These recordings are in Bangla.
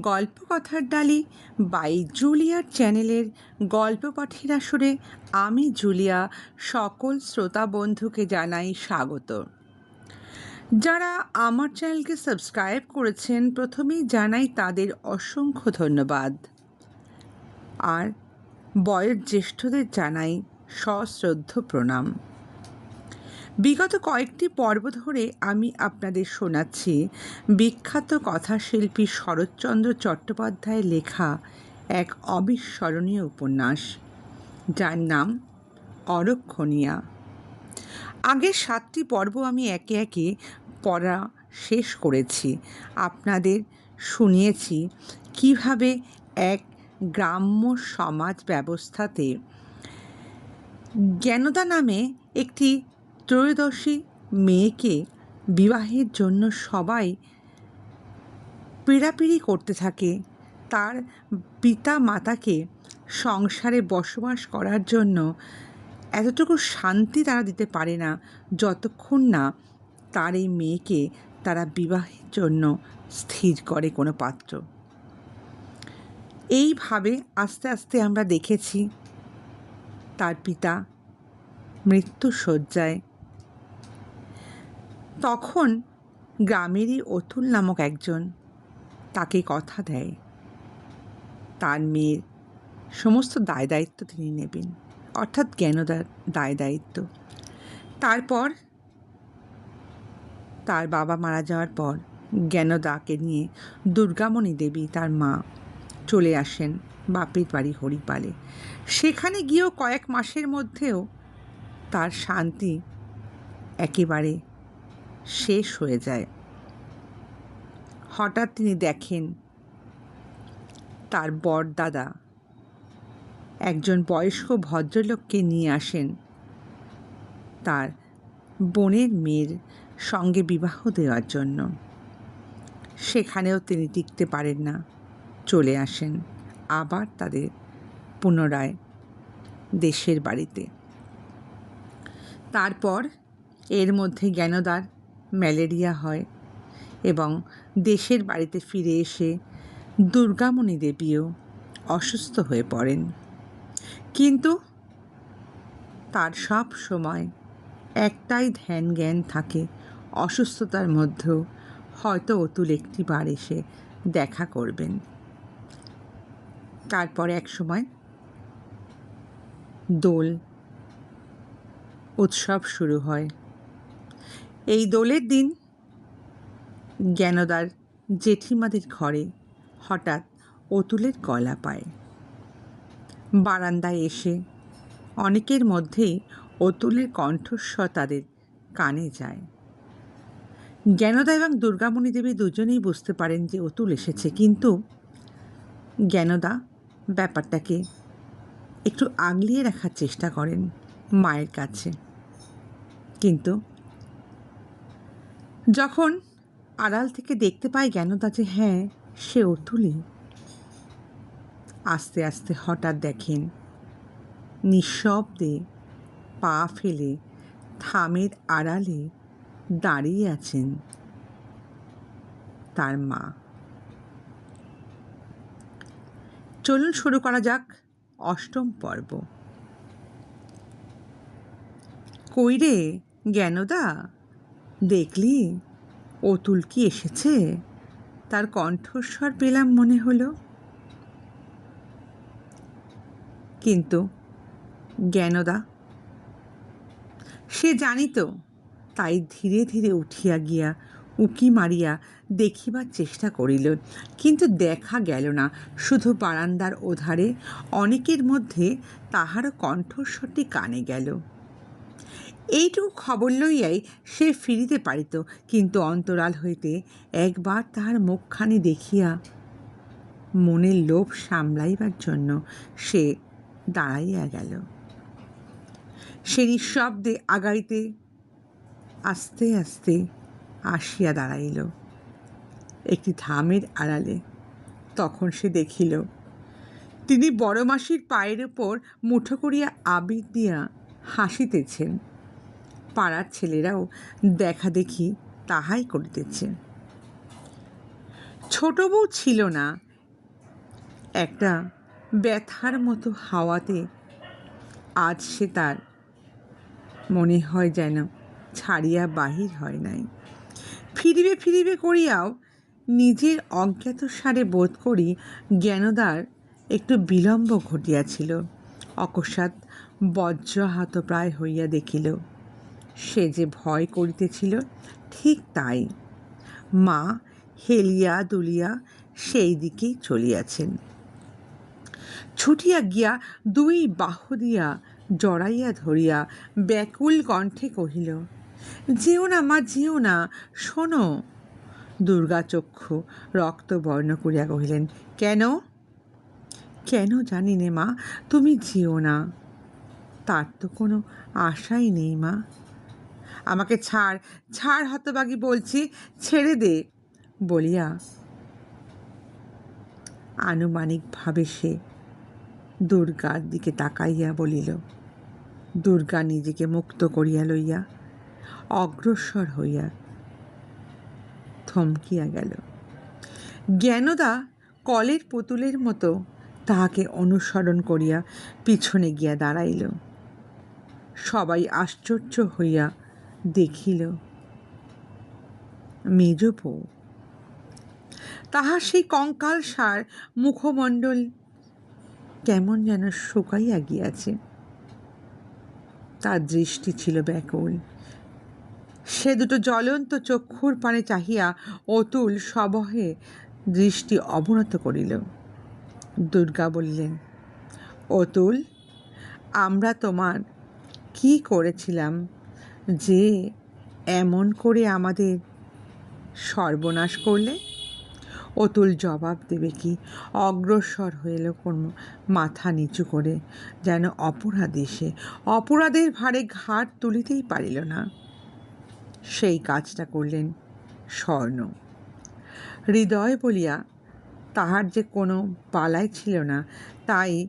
গল্প কথার ডালি বাই জুলিয়ার চ্যানেলের গল্প পাঠের আসরে আমি জুলিয়া সকল শ্রোতা বন্ধুকে জানাই স্বাগত। যারা আমার চ্যানেলকে সাবস্ক্রাইব করেছেন, প্রথমেই জানাই তাদের অসংখ্য ধন্যবাদ। আর বয়োজ্যেষ্ঠদের জানাই সশ্রদ্ধ প্রণাম। বিগত কয়েকটি পর্ব ধরে আমি আপনাদের শোনাচ্ছি। বিখ্যাত কথাশিল্পী শরৎচন্দ্র চট্টোপাধ্যায়ের লেখা এক অবিস্মরণীয় উপন্যাস, যার নাম অরক্ষণীয়া। আগের সাতটি পর্ব আমি একে একে পড়া শেষ করেছি। আপনাদের শুনিয়েছি কীভাবে এক গ্রাম্য সমাজ ব্যবস্থাতে জ্ঞানদা নামে একটি ত্রয়োদশী মেয়েকে বিবাহের জন্য সবাই পীড়াপিড়ি করতে থাকে। তার পিতা মাতাকে সংসারে বসবাস করার জন্য এতটুকু শান্তি তারা দিতে পারে না, যতক্ষণ না তার এই মেয়েকে তারা বিবাহের জন্য স্থির করে কোনো পাত্র। এইভাবে আস্তে আস্তে আমরা দেখেছি তার পিতা মৃত্যু শয্যায় তখন গ্রামেরই অতুল নামক একজন তাকে কথা দেয়। তার মেয়ের সমস্ত দায় দায়িত্ব তিনি নেবেন, অর্থাৎ জ্ঞানদার দায় দায়িত্ব। তারপর তার বাবা মারা যাওয়ার পর জ্ঞানদাকে নিয়ে দুর্গামণি দেবী তার মা চলে আসেন বাপের বাড়ি হরিপালে। সেখানে গিয়েও কয়েক মাসের মধ্যেও তার শান্তি একেবারে শেষ হয়ে যায়। হঠাৎ তিনি দেখেন তার বরদাদা একজন বয়স্ক ভদ্রলোককে নিয়ে আসেন। তার বোনের মেয়ের সঙ্গে বিবাহ দেওয়ার জন্য। সেখানেও তিনি টিকতে পারেন না। চলে আসেন আবার তাদের পুনরায় দেশের বাড়িতে। তারপর এর মধ্যে জ্ঞানদার ম্যালেরিয়া হয় এবং দেশের বাড়িতে ফিরে এসে দুর্গামণি দেবীও অসুস্থ হয়ে পড়েন। কিন্তু তার সব সময় একটাই ধ্যান জ্ঞান থাকে, অসুস্থতার মধ্যেও হয়তো অতুল একটি বার এসে দেখা করবেন। তারপর এক সময় দোল, উৎসব শুরু হয়। এই দোলের দিন জ্ঞানদার জেঠিমাদের ঘরে হঠাৎ অতুলের গলা পায়। বারান্দায় এসে অনেকের মধ্যেই অতুলের কণ্ঠস্বর তাদের কানে যায়। জ্ঞানদা এবং দুর্গামণি দেবী দুজনেই বুঝতে পারেন যে অতুল এসেছে, কিন্তু জ্ঞানদা ব্যাপারটাকে একটু আগলিয়ে রাখার চেষ্টা করেন মায়ের কাছে। কিন্তু যখন আড়াল থেকে দেখতে পায় জ্ঞানদা যে হ্যাঁ সে অতুলি আস্তে আস্তে হঠাৎ দেখেন, নিঃশব্দে পা ফেলে থামের আড়ালে দাঁড়িয়ে আছেন তার মা। চলুন শুরু করা যাক অষ্টম পর্ব। কইরে জ্ঞানদা? দেখলি? অতুল কি এসেছে? তার কণ্ঠস্বর পেলাম মনে হলো। কিন্তু, জ্ঞানদা, সে জানিত তাই ধীরে ধীরে উঠিয়া গিয়া উকি মারিয়া দেখিবার চেষ্টা করিল। কিন্তু দেখা গেল না, শুধু বারান্দার ওধারে অনেকের মধ্যে তাহারও কণ্ঠস্বরটি কানে গেল। এইটুকু খবর লইয়াই সে ফিরিতে পারিত, কিন্তু অন্তরাল হইতে একবার তাহার মুখখানি দেখিয়া মনের লোভ সামলাইবার জন্য সে দাঁড়াইয়া গেল। সে নিঃশব্দে আগাইতে আস্তে আস্তে আসিয়া দাঁড়াইল। একটি ধামের আড়ালে তখন সে দেখিল, তিনি বড় মাসির পায়ের ওপর মুঠো করিয়া আবির দিয়া হাসিতেছেন। পাড়ার ছেলেরাও দেখা দেখি তাহাই করিতেছে। ছোট বউ ছিল না। একটা ব্যথার মতো হাওয়াতে আজ সে তার মনে হয় যেন ছাড়িয়া বাহির হয় নাই। ফিরিবে ফিরিবে করিয়াও নিজের অজ্ঞাত সারে বোধ করি জ্ঞানদার একটু বিলম্ব ঘটিয়াছিল। অকস্মাৎ বজ্রহাত প্রায় হইয়া দেখিল সে যে ভয় করিতেছিল, ঠিক তাই। মা হেলিয়া দুলিয়া সেই দিকেই চলিয়াছেন। ছুটিয়া গিয়া দুই বাহু দিয়া জড়াইয়া ধরিয়া ব্যাকুল কণ্ঠে কহিল, যেও না মা, যেও না, শোনো। দুর্গা চক্ষু রক্তবর্ণ করিয়া কহিলেন, কেন? কেন জানি নে মা, তুমি যেও না। তার তো কোনো আশাই নেই মা। আমাকে ছাড় ছাড় হতবাগি বলছি, ছেড়ে দে, বলিয়া আনুমানিকভাবে সে দুর্গার দিকে তাকাইয়া বলিল। দুর্গা নিজেকে মুক্ত করিয়া লইয়া অগ্রসর হইয়া থমকিয়া গেল। জ্ঞানদা কলের পুতুলের মতো তাহাকে অনুসরণ করিয়া পিছনে গিয়া দাঁড়াইল। সবাই আশ্চর্য হইয়া দেখিল মেজ বউ। তাহার সেই কঙ্কাল সার মুখমণ্ডল কেমন যেন শুকাইয়া গিয়াছে। তার দৃষ্টি ছিল ব্যাকুল। সে দুটো জ্বলন্ত চক্ষুর পানে চাহিয়া অতুল সবহে দৃষ্টি অবনত করিল। দুর্গা বললেন, অতুল, আমরা তোমার কি করেছিলাম? যে এমন করে আমাদের সর্বনাশ করলে? অতুল জবাব দেবে কি? অগ্রসর হইল কোন মাথা নিচু করে, যেন অপরাধী সে অপরাধের ভারে ঘাট তুলিতেই পারিল না। সেই কাজটা করলেন স্বর্ণ। হৃদয় বলিয়া তাহার যে কোনো পালাই ছিল না, তাই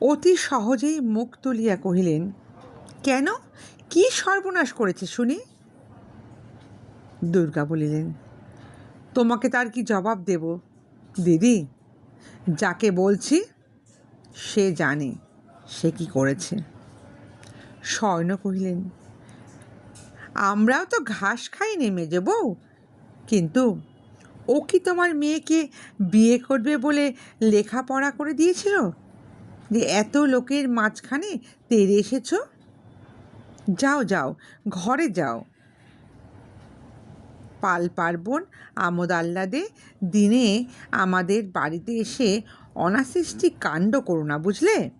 অতি সহজেই মুখ তুলিয়া কহিলেন, কেন? কি সর্বনাশ করেছে শুনি? দুর্গা বলিলেন, তোমাকে তার কি জবাব দেব? দিদি, যাকে বলছি সে জানে সে কি করেছে। স্বর্ণ কহিলেন, আমরাও তো ঘাস খাই নেমে যাব কিন্তু ও কি তোমার মেয়েকে বিয়ে করবে বলে লেখাপড়া করে দিয়েছিল? যে এত লোকের মাঝখানে তেরে এসেছ? যাও যাও, ঘরে যাও। পাল পার্বণ, আমোদ আহ্লাদে দিনে আমাদের বাড়িতে এসে অনাসৃষ্টি কাণ্ড করো না, বুঝলে?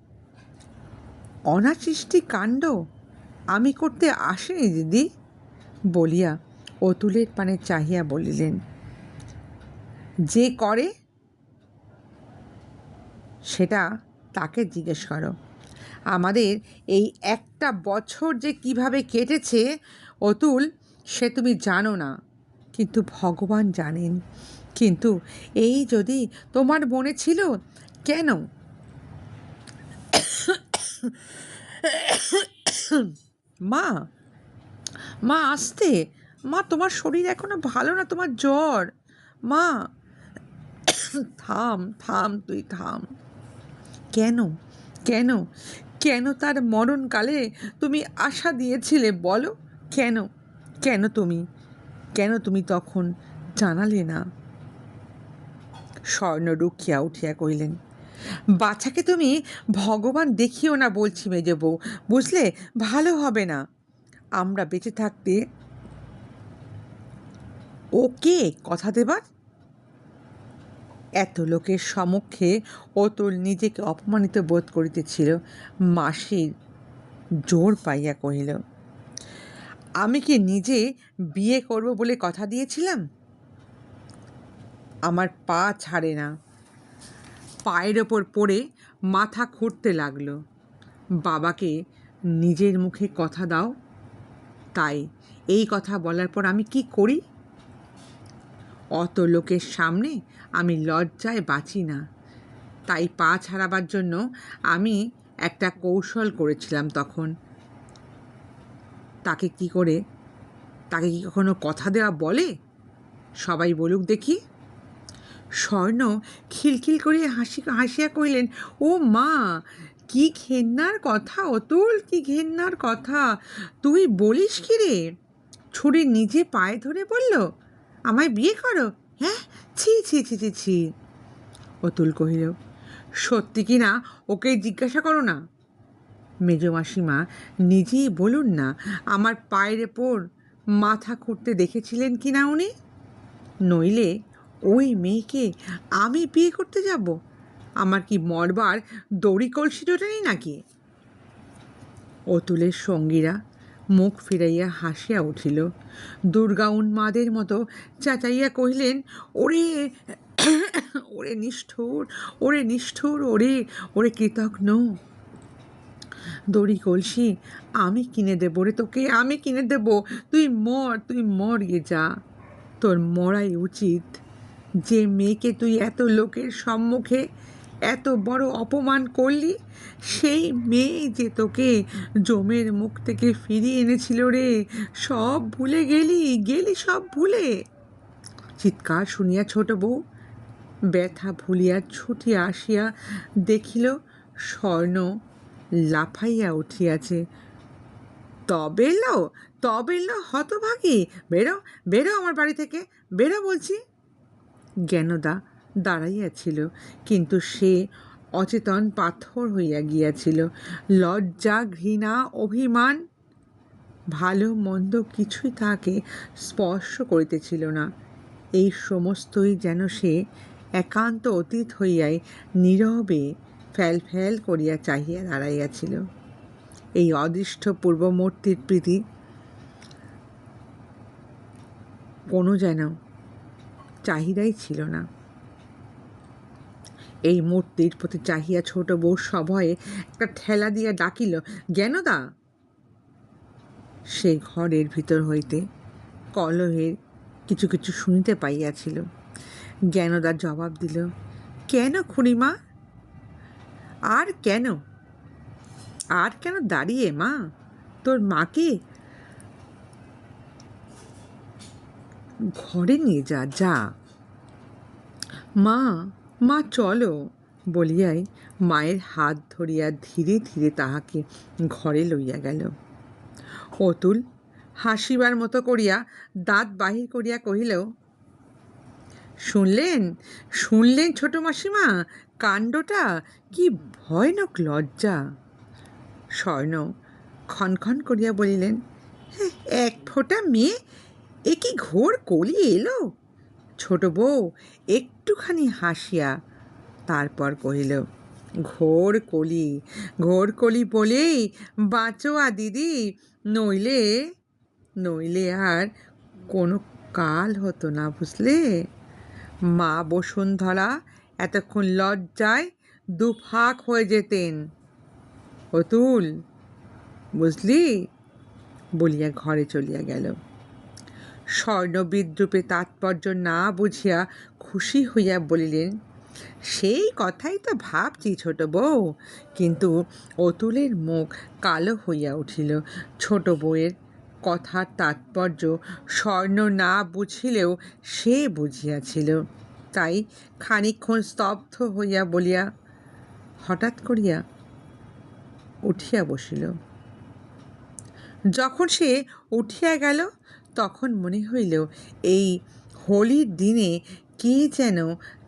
অনাসৃষ্টি কাণ্ড? আমি করতে আসিনি, দিদি, বলিয়া অতুলের পানে চাহিয়া বলিলেন। যে করে, সেটা তাকে জিজ্ঞেস করো। আমাদের এই একটা বছর যে কীভাবে কেটেছে, অতুল, সে তুমি জানো না। কিন্তু ভগবান জানেন। কিন্তু এই যদি তোমার মনে ছিল, কেন? মা মা আসতে। মা, তোমার শরীর এখনও ভালো না, তোমার জ্বর। মা, থাম থাম, তুই থাম। কেন? কেন? কেন তার মরণকালে তুমি আশা দিয়েছিলে? বলো। কেন? কেন তুমি? কেন তুমি তখন জানালে না? স্বর্ণ রুখিয়া উঠিয়া কইলেন বাচ্চাকে তুমি ভগবান দেখিও না বলছি মেজে বউ, বুঝলে? ভালো হবে না। আমরা বেঁচে থাকতে ও কে কথা দেবার এত লোকের সমক্ষে অতুল নিজেকে অপমানিত বোধ করিতেছিল। মাসির জোর পাইয়া কহিল, আমি কি নিজে বিয়ে করব বলে কথা দিয়েছিলাম? আমার পা ছাড়ে না। পায়ের ওপর পড়ে মাথা খুঁড়তে লাগল। বাবাকে নিজের মুখে কথা দাও। তাই এই কথা বলার পর আমি কি করি? অত লোকের সামনে আমি লজ্জায় বাঁচি না। তাই পা ছাড়াবার জন্য আমি একটা কৌশল করেছিলাম তখন। তাকে কি করে, তাকে কি কখনো কথা দেওয়া বলে? সবাই বলুক দেখি। স্বর্ণ খিলখিল করিয়া হাসি, হাসিয়া কহিলেন, ও মা, কি ঘেন্নার কথা, অতুল কি ঘেন্নার কথা। তুই বলিস কি রে? ছুরি নিজে পায়ে ধরে বলল আমায় বিয়ে করো? হ্যাঁ? ছি ছি ছি ছি ছি। অতুল কহিল, সত্যি কি না ওকে জিজ্ঞাসা করো না? মেজ মাসিমা নিজেই বলুন না, আমার পায়ের ওপর মাথা খুঁড়তে দেখেছিলেন কি না উনি? নইলে ওই মেয়েকে আমি বিয়ে করতে যাব। আমার কি মরবার দড়ি কলসি জোটানি নাকি? অতুলের সঙ্গীরা মুখ ফিরাইয়া হাসিয়া উঠিল। দুর্গা উন্মাদের মতো চাচাইয়া কহিলেন, ওরে ওরে নিষ্ঠুর ওরে নিষ্ঠুর, ওরে ওরে কৃতজ্ঞ দড়ি কলসি, আমি কিনে দেবো রে তোকে, আমি কিনে দেব। তুই মর তুই মর গে যা। তোর মরাই উচিত। যে মেয়েকে তুই এত লোকের সম্মুখে এত বড় অপমান করলি? সেই মেয়ে যে তোকে জমের মুখ থেকে ফিরিয়ে এনেছিল রে, সব ভুলে গেলি গেলি সব ভুলে। চিৎকার শুনিয়া ছোট বউ ব্যথা ভুলিয়া ছুটিয়া আসিয়া দেখিল, স্বর্ণ লাফাইয়া উঠিয়াছে। তবে এলো তবে এলো হতভাগী। বেরো বেরো আমার বাড়ি থেকে, বেরো বলছি। জ্ঞানদা দাঁড়াইয়াছিল কিন্তু সে অচেতন পাথর হইয়া গিয়াছিল। লজ্জা ঘৃণা অভিমান, ভালো মন্দ কিছুই তাহাকে স্পর্শ করিতেছিল না। এই সমস্তই যেন সে একান্ত অতীত হইয়াই নীরবে ফ্যাল ফ্যাল করিয়া চাহিয়া দাঁড়াইয়াছিল। এই অদৃষ্ট পূর্বমূর্তির প্রীতি কোনো যেন চাহিদাই ছিল না। এই মূর্তির প্রতি চাহিয়া ছোট বউ সভয়ে একটা ঠেলা দিয়া ডাকিল জ্ঞানদা সে ঘরের ভিতর হইতে কলহের কিছু কিছু শুনিতে পাইয়াছিল। জ্ঞানদার জবাব দিল, কেন খুড়িমা আর কেন? আর কেন দাঁড়িয়ে মা? তোর মাকে? ঘরে নিয়ে যা যা। মা মা চলো বলিয়াই মায়ের হাত ধরিয়া ধীরে ধীরে তাহাকে ঘরে লইয়া গেল। অতুল হাসিবার মতো করিয়া দাঁত বাহির করিয়া কহিল শুনলেন শুনলেন ছোট মাসিমা কাণ্ডটা? কি ভয়ানক লজ্জা! স্বর্ণ ক্ষণক্ষণ করিয়া বলিলেন "হ্যাঁ, এক ফোঁটা মেয়ে এ কি ঘোর কলি এলো? ছোট বউ একটুখানি হাসিয়া তারপর কহিল, ঘোর কলি ঘোর কলি বলেই বাঁচো আ দিদি, নইলে নইলে আর কোনো কাল হতো না, বুঝলে? মা বসুন্ধরা এতক্ষণ লজ্জায় দুফাক হয়ে যেতেন। অতুল, বুঝলি? বলিয়া ঘরে চলিয়া গেল। স্বর্ণ বিদ্রুপে তাৎপর্য না বুঝিয়া খুশি হইয়া বলিলেন, সেই কথাই তো ভাবছি ছোট বউ। কিন্তু অতুলের মুখ কালো হইয়া উঠিল। ছোট বউয়ের কথার তাৎপর্য স্বর্ণ না বুঝিলেও সে বুঝিয়াছিল। তাই খানিক্ষণ স্তব্ধ হইয়া বলিয়া হঠাৎ করিয়া উঠিয়া বসিল। যখন সে উঠিয়া গেল তখন মনে হইল, এই হোলির দিনে কে যেন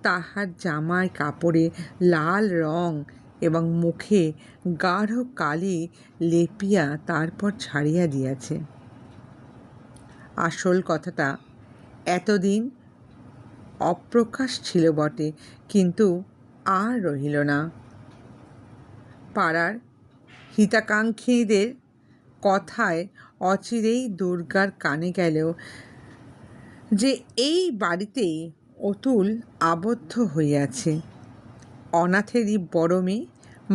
তাহার জামার কাপড়ে লাল রং এবং মুখে গাঢ় কালি লেপিয়া তারপর ছাড়িয়া দিয়াছে। আসল কথাটা, এতদিন অপ্রকাশ ছিল বটে, কিন্তু আর রহিল না। পাড়ার হিতাকাঙ্ক্ষীদের কথায় অচিরেই দুর্গার কানে গেল যে এই বাড়িতেই অতুল আবদ্ধ হইয়াছে। অনাথেরই বড় মেয়ে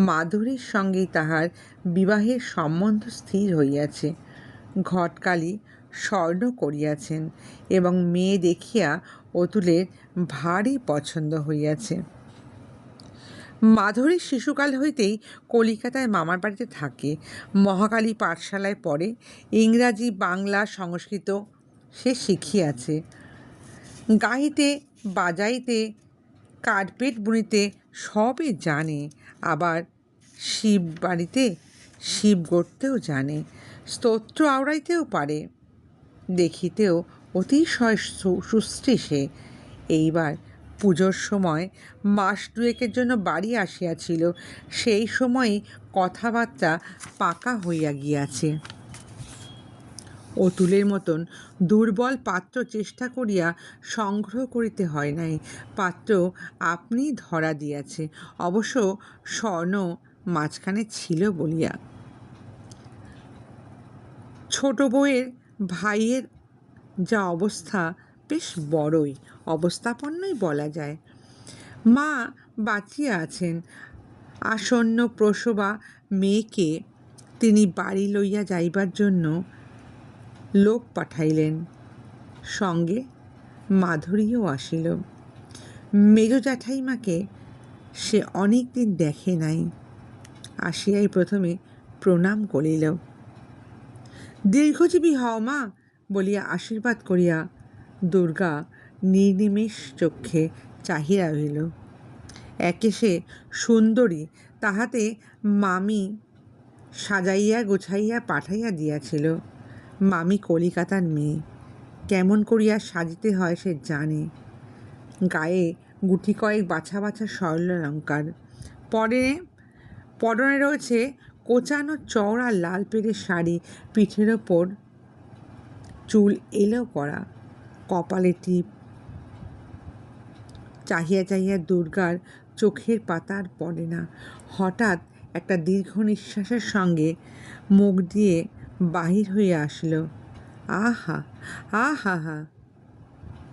মাধুরীর সঙ্গেই তাহার বিবাহের সম্বন্ধ স্থির হইয়াছে। ঘটকালি স্বর্ণ করিয়াছেন এবং মেয়ে দেখিয়া অতুলের ভারী পছন্দ হইয়াছে। মাধুরীর শিশুকাল হইতেই কলিকাতায় মামার বাড়িতে থাকে। মহাকালী পাঠশালায় পড়ে। ইংরাজি, বাংলা সংস্কৃত সে শিখিয়াছে। গাইতে বাজাইতে, কার্পেট বুনিতে সবই জানে। আবার শিব বাড়িতে শিব গড়তেও জানে। স্তোত্র আওড়াইতেও পারে। দেখিতেও অতিশয় সুশ্রী সে। এইবার পুজোর সময় মাস দুয়েকের জন্য বাড়ি আসিয়াছিল। সেই সময়ই কথাবার্তা পাকা হইয়া গিয়াছে। অতুলের মতন দুর্বল পাত্র চেষ্টা করিয়া সংগ্রহ করিতে হয় নাই। পাত্র আপনি ধরা দিয়াছে। অবশ্য স্বর্ণ মাঝখানে ছিল বলিয়া। ছোট বউয়ের ভাইয়ের যা অবস্থা বেশ বড়ই। অবস্থাপন্নই বলা যায়। মা বাঁচিয়া আছেন। আসন্ন প্রসবা মেয়েকে তিনি বাড়ি লইয়া যাইবার জন্য লোক পাঠাইলেন। সঙ্গে মাধুরীও আসিল। মেজ জ্যাঠাইমাকে সে অনেক দিন দেখে নাই। আসিয়াই প্রথমে প্রণাম করিল। দীর্ঘজীবী হও মা বলিয়া আশীর্বাদ করিয়া দুর্গা নির্নিমেষ চক্ষে চাহিয়া রহিল। একে সে সুন্দরী, তাহাতে মামি সাজাইয়া গোছাইয়া পাঠাইয়া দিয়াছিল। মামি কলিকাতার মেয়ে, কেমন করিয়া সাজিতে হয় সে জানে। গায়ে গুটি কয়েক বাছা বাছা স্বর্ণালঙ্কার পরে, পরনে রয়েছে কোচানো চওড়া লাল পেড়ে শাড়ি, পিঠের ওপর চুল এলো করা, কপালে টিপ চাহিয়া চাহিয়া দুর্গার চোখের পাতার পড়ে না। হঠাৎ একটা দীর্ঘ নিঃশ্বাসের সঙ্গে মুখ দিয়ে বাহির হয়ে আসলো। আহা আহা হা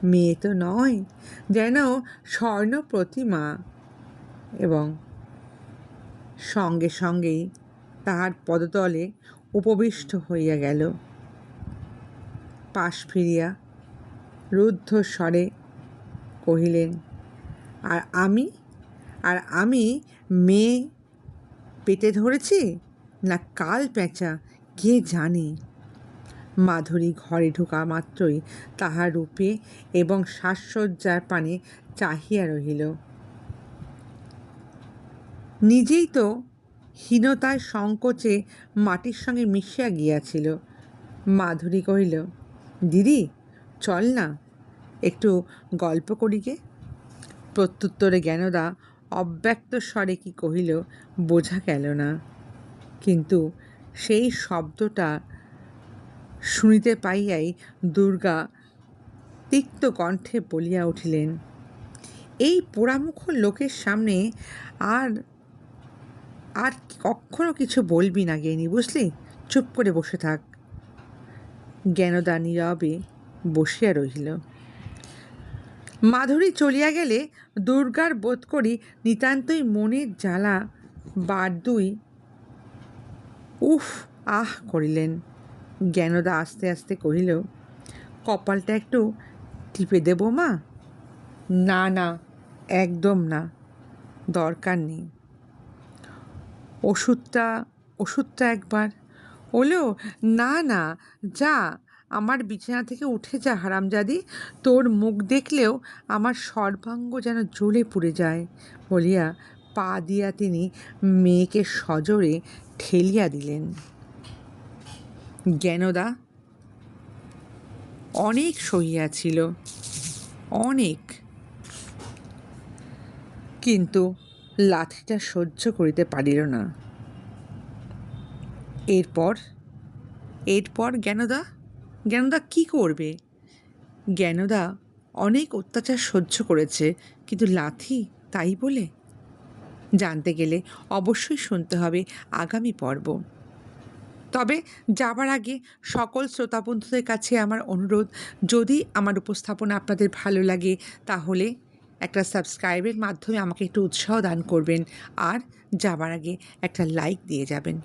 মেয়ে তো নয়, যেন স্বর্ণ প্রতিমা। এবং সঙ্গে সঙ্গেই তাহার পদতলে উপবিষ্ট হইয়া গেল। পাশ ফিরিয়া রুদ্ধ স্বরে কহিলেন আর আমি? আর আমি মেয়ে পেটে ধরেছি? না কাল পেঁচা, কে জানে? মাধুরী ঘরে ঢোকা মাত্রই তাহার রূপে এবং সাজসজ্জার পানে চাহিয়া রহিল। নিজেই তো হীনতায় সংকোচে মাটির সঙ্গে মিশিয়া গিয়াছিল। মাধুরী কহিল, দিদি, চল না, একটু গল্প করি গে। প্রত্যুত্তরে জ্ঞানদা অব্যক্ত স্বরে কি কহিল, বোঝা গেল না। কিন্তু সেই শব্দটা শুনিতে পাইয়াই দুর্গা তিক্ত কণ্ঠে বলিয়া উঠিলেন, এই পোড়ামুখ লোকের সামনে আর আর কখনো কিছু বলবি না গেনি বুঝলি? চুপ করে বসে থাক। জ্ঞানদা নীরবে বসিয়া রহিল। মাধুরী চলিয়া গেলে দুর্গার বোধ করি নিতান্তই মনের জ্বালা বারদুই। উফ, আহ, করিলেন। জ্ঞানদা আস্তে আস্তে কহিল, কপালটা একটু টিপে দেব মা না না, একদম না, দরকার নেই। ওষুধটা ওষুধটা একবার। ওলেও না না, যা। আমার বিছানা থেকে উঠে যা হারামজাদি। তোর মুখ দেখলেও আমার সর্বাঙ্গ যেন জ্বলে পুড়ে যায়। বলিয়া পা দিয়া তিনি মেয়েকে সজোরে ঠেলিয়া দিলেন। জ্ঞানদা, অনেক সহিয়াছিল অনেক। কিন্তু লাঠিটা সহ্য করিতে পারিল না। এরপর এরপর জ্ঞানদা? জ্ঞানদা কি করবে? জ্ঞানদা অনেক অত্যাচার সহ্য করেছে, কিন্তু লাথি তাই বলে? জানতে গেলে অবশ্যই শুনতে হবে আগামী পর্ব। তবে যাবার আগে সকল শ্রোতা বন্ধুদের কাছে আমার অনুরোধ, যদি আমার উপস্থাপনা আপনাদের ভালো লাগে, তাহলে একটা সাবস্ক্রাইবের মাধ্যমে আমাকে একটু উৎসাহ দান করবেন, আর যাবার আগে একটা লাইক দিয়ে যাবেন।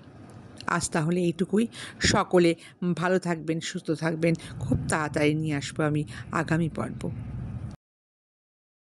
আজ তাহলে এইটুকুই। সকলে ভালো থাকবেন, সুস্থ থাকবেন। খুব তাড়াতাড়ি নিয়ে আসব আমি আগামী পর্ব।